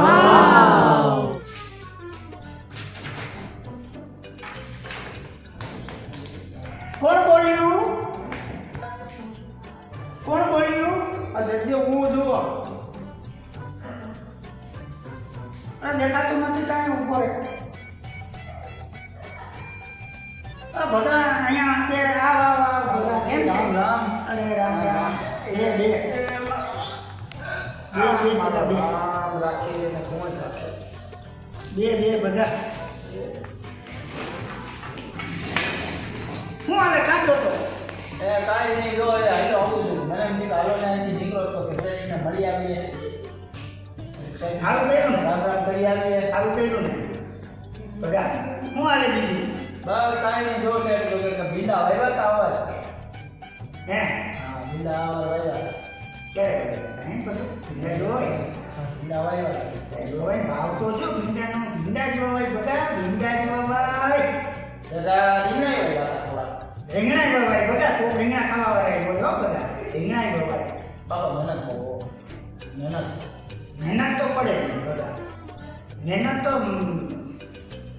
આ કોણ બોલ્યું? કોણ બોલ્યું? આ શેઠજી હું જોવો અરે દેખાતું નથી, કાંઈ ઊભો રહે. આ બધા અહીંયા અત્યારે આવ આવ આવ બધા કેમ છે રામ અરે રામ રામ એ બે બે બે બધા બે રામ રાખી અને કોણ સાથે બે બે બધા હું આને કાચો તો એ કાંઈ નહીં જો એ હાલો આવું છું મને એમ કે હાલો ને અહીંથી નીકળો તો કે શેઠને મળી આવીએ હારું કર્યું ને રામ રામ કરી આવીએ સારું કર્યું ને બધા હું આલે બીજું બસ, કાંઈ નહીં જો હે હા આવે વાવ્યા ક્યારે હે બધું ભીંડા જોવાય ભીંડા ભીંડા જોવાય ભાવ તો જો ભીંડાનો ભીંડા જોવાય બધા ભીંડા જોવાય દાદા રીંગણા વાવ્યા થોડા રીંગણા જોવાય બધા કોક રીંગણા ખાવા બધા રીંગણા જોવાય બાબા મહેનત બહુ મહેનત મહેનત તો પડે બધા મહેનત તો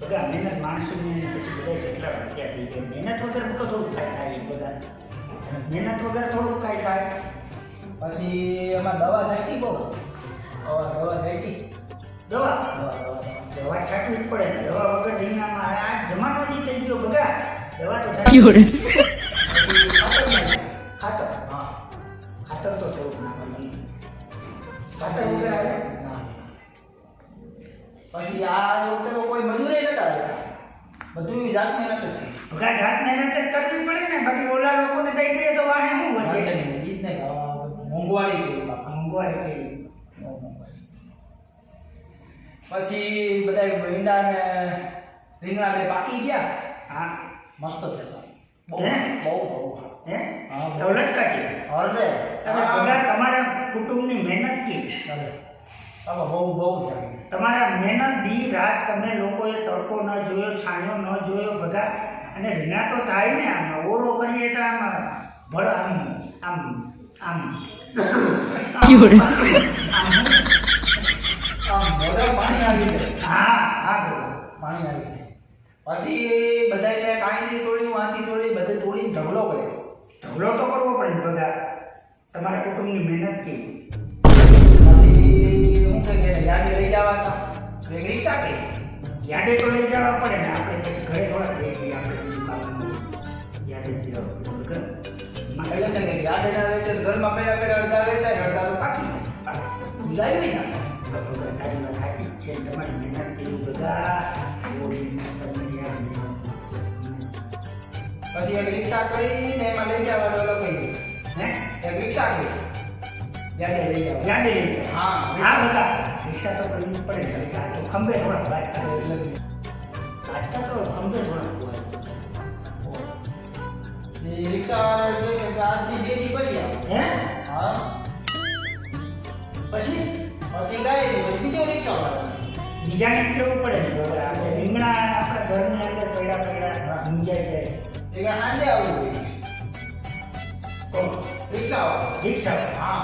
બધા મહેનત માણસોને પછી બધા કેટલા વાગ્યા થઈ ગયા મહેનત વગર બધો થોડું થાય બધા મહેનત વગર થોડુંક કાંઈ થાય. પછી એમાં દવા સાચી બહુ દવા સાચી દવા? દવા છાંટવી જ પડે. દવા વગર રીંગણામાં આ જમાનો જ થઈ ગયો બધા દવા તો. ખાતર હા. ખાતર તો થોડુંક નાખવાનું ખાતર વગર આવે? પછી આ લોકો કોઈ મજૂરે નતા બધું જાત મહેનત જ ભગા જાત મહેનત જ કરવી પડે ને. બાકી ઓલા લોકોને દઈ દઈએ તો વાહે શું વધે? ઈ જ આ મોંઘવારી બાપા મોંઘવારી થઈ પછી બધા ભીંડા ને રીંગણા બે પાકી ગયા? હા. મસ્ત થતા બહુ હે? બહુ બહુ હે. દૌલત છે અરે ભગા તમારા કુટુંબની મહેનત કી? અરે બહુ બહુ થયા તમારા મહેનત દી રાત તમે લોકોએ તડકો ન જોયો છાંયો ન જોયો ભગા. અને રીંગણા તો થાય ને આમ ઓરો કરીએ તો આમ ભળ આમ આમ આમ. પાણી આવી જાય. હા હા પાણી આવી જાય. પછી બધાને કાંઈ નહીં તોડ્યું આથી તોડી બધે તોડીને ઢગલો કર્યો ઢગલો તો કરવો પડે ને બધા. તમારા કુટુંબની મહેનત કેવી? પછી હું કે યાદ લઈ જવા હતા રિક્ષા ગઈ યાદે તો લઈ જવા પડે ને આપણે પછી ઘરે થોડા રહીએ છીએ આપણે બીજું કામ યાદે એટલે કે યાદ ના રહે છે ઘરમાં પેલા પેલા અડધા રહે છે અડધા તો પાકી લાવી ના તારી વાત સાચી છે. તમારી મહેનત કર્યું બધા. પછી એક રિક્ષા કરીને એમાં લઈ જવા ડોલો કરી હે? એક રિક્ષા કરી. યાદ લઈ જવા. યાદે લઈ જાઓ. હા હા બધા રિક્ષા તો કરવી પડે છે આ તો ખંભે થોડા કરે એટલે આજકાલ તો ખંભે થોડા હોય. એ રિક્ષા વાળો કહે કે આજની બે દી પછી હે? હા. પછી? પછી ગાય પછી બીજો રિક્ષા વાળો બીજાને કેવું પડે. આપણે રીંગણા આપણા ઘરની અંદર પડ્યા પડ્યા મૂંઝાઈ જાય. એ કે આવવું જોઈએ કોણ? રિક્ષા રિક્ષા હા.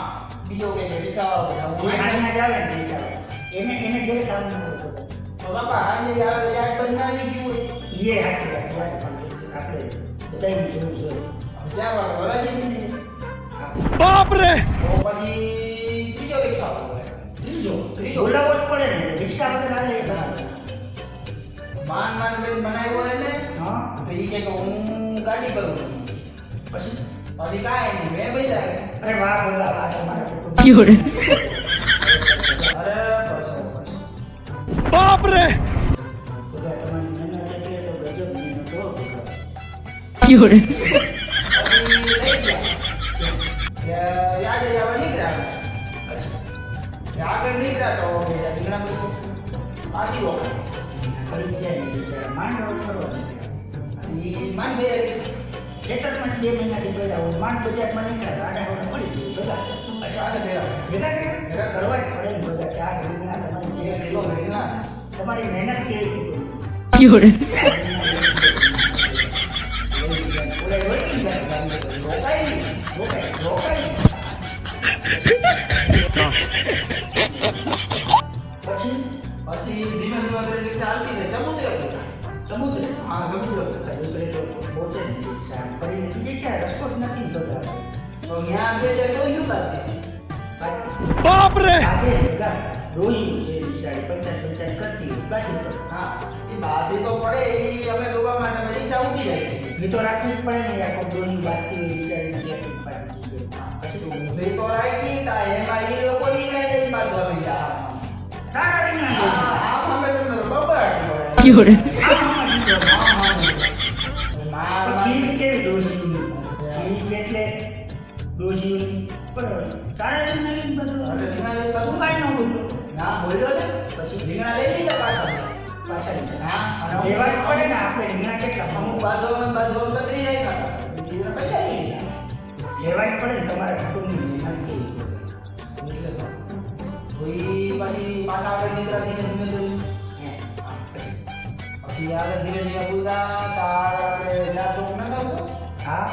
બીજો કે છે રિક્ષા વાળો કે હું હાલમાં જ આવે ને રિક્ષા એને એને ઘરે કામ ન કરતો તો. બાપા આજે યાર યાર બનાવી ગયું હોય. એ હાચી વાત આપણે બતાવી જોવું છે. જ્યાં વાત વરાજી નથી બાપ રે તો પછી બીજો રિક્ષા ત્રીજો? ત્રીજો. બોલાવો જ પડે ને. રિક્ષા વગર આવે માન માન કરીને બનાવ્યો હોય ને હા. તો એ કે હું ગાડી કરું. પછી? પછી કાંઈ નહીં મેં ભાઈ જાય અરે વાહ બોલા વાહ તમારા બધા. Fiore. કરવા જ પડે ને બધા ચાર રીંગણા તમારી એક કિલો રીંગણા તમારી મહેનત કેવી પછી? પછી ધીમે ધીમે કરીને રિક્ષા હાલતી જાય સમુદ્ર પર સમુદ્ર હા સમુદ્ર નથી બગાડતો તો ત્યાં બે છે બાપ રે આજે છે. બિચારી પંચાયત પંચાયત કરતી બાકી તો હા એ બાધી તો પડે એ અમે ડૂબા માટે અમે રિક્ષા ઊભી જાય છે. એ તો રાખવી જ પડે ને યાર કોઈ હોય બિચારી ક્યાંથી પાડી પછી તો ઊભી તો રાખી તા એમાં એ લોકો નીકળે છે એ બાજુ અમે જા હા હા અમે તો બબડ Fiore, પાછા હા લેવા પડે ને આપણે રીંગણા કેટલા અમુક બાજુ બાજુ કતરી રાખ્યા હતા પૈસા લઈ લેવા પડે ને તમારા કુટુંબની મહેનત કેવી એટલે તો. કોઈ પછી પાછા આગળ નીકળ્યા ધીમે ધીમે હે. પછી. આગળ ધીરે ધીરે બોલતા તાર આપણે ચાર ચોક ના આવતો હા.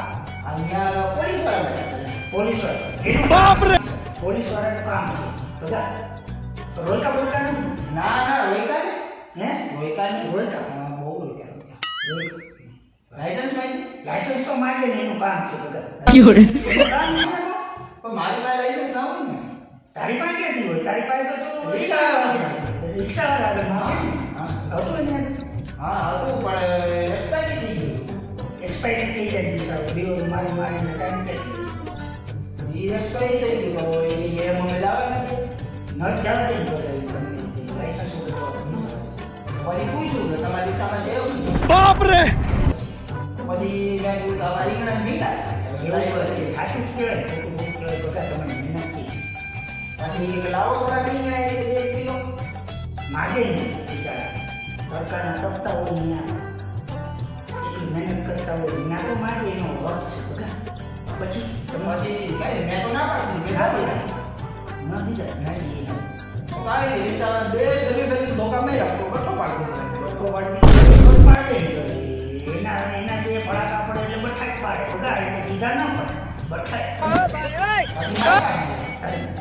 અહીંયા પોલીસવાળા પોલીસવાળા. એનું રે પોલીસ વાળાનું કામ છે. બધા. રોયકા બોલકા ના ના રોયકા હે? રોયકા ને રોયકા? હા બહુ રોયકા રોયકા લાયસન્સમાં લાયસન્સ તો માગે ને એનું કામ છે ને. પણ મારી પાસે લાયસન્સ ના હોય ને તારી પાસે ક્યાંથી હોય? તારી પાસે તો તું માગે ને. હા. હતું ને હા હતું પણ એક્સપાયરી થઈ ગયું એક્સપાયરી થઈ જાય બિચારો. બીઓ મારી મારીને ટાઈમ કે એ એક્સપાયરી થઈ ગયું તો એ ગેમ અમે લાવે નથી. ન જવા પછી પૂછ્યું કે તમારી રિક્ષામાં છે એવું? બાપ રે પછી મેં કીધું તમારી રીંગણા મીઠા છે. ડ્રાઈવર કે ખાસું છે પછી એક લાવો ખરા રીંગણા એ બે કિલો. માગે નહીં બિચારા. તડકાના તપતા હોય ત્યાં મહેનત કરતા હોય ના તો માગે એનો વર્ક છે પછી પછી કઈ મેં તો ના પાડી મેં ના દીધા. ના દીધા. કાંઈ રિક્ષામાં બે ગમી રસ્તો મેં આપતો બટો પાડી પાડે એના એના બે ફળા પડે એટલે બઠાઈ પાડે. બધા એટલે સીધા ના પડે. બઠાઈ. પછી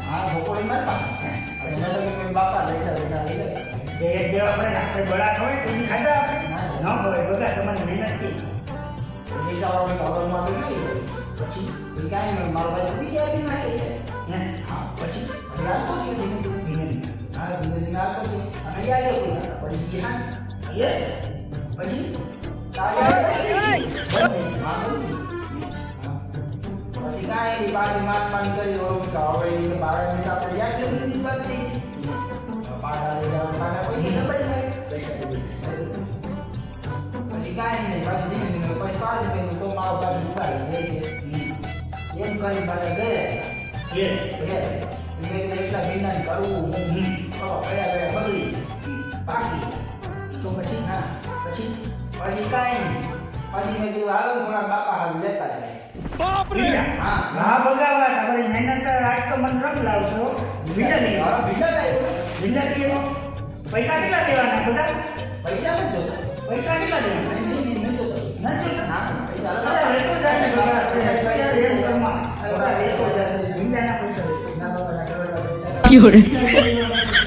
હા ભોપોળી માં પાડી. મેં બાપા લઈ ગયા એક દેવા પડે ને આપણે બળા ખવાય તો એની ખાધા આપણે ન ખવાય બધા તમારી મહેનતથી રિક્ષાવાળો મેં અવરમાં બી નહીં પછી એ કાંઈ મારો ભાઈ પીછે આપી નાખી હા? પછી? પછી આવતો ગયો ધીમે ધીમે. ધીમે ધીમે. ધીમે ધીમે ના પડી કાંઈ પાછી માન માન કરી ઓળખ હવે એ બાળકને તો આપણે પાછા પૈસા પૈસા કાંઈ નહીં પાછું પછી કીધું તો મારો લઈ એમ કરી પાછા ગયા એટલા ભીંડા કરવું. કયા કયા બગડી પાકી. તો પછી હા પછી પછી કાંઈ પછી મેં કીધું હાલો થોડા બાપા હાલ લેતા જાય. બાપ રે હા. હા ભગાવા તમારી મહેનત આજ તો મને રંગ પૈસા કેટલા દેવાના બધા? પૈસા ન જોતા. પૈસા કેટલા દેવાના? નહીં નહીં ના પૈસા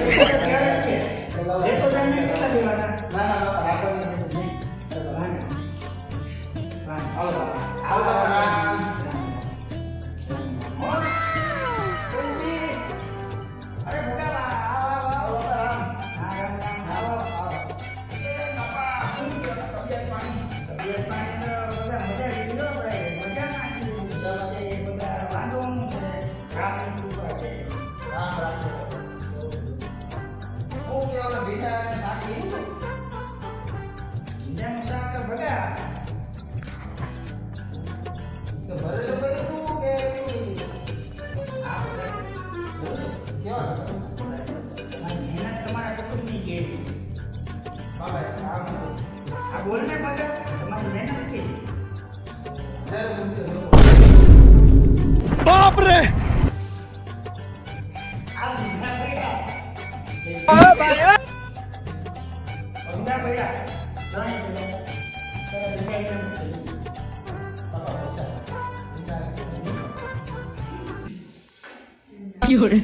તબિયત પાણી તો બધા મજા લીધી 有人，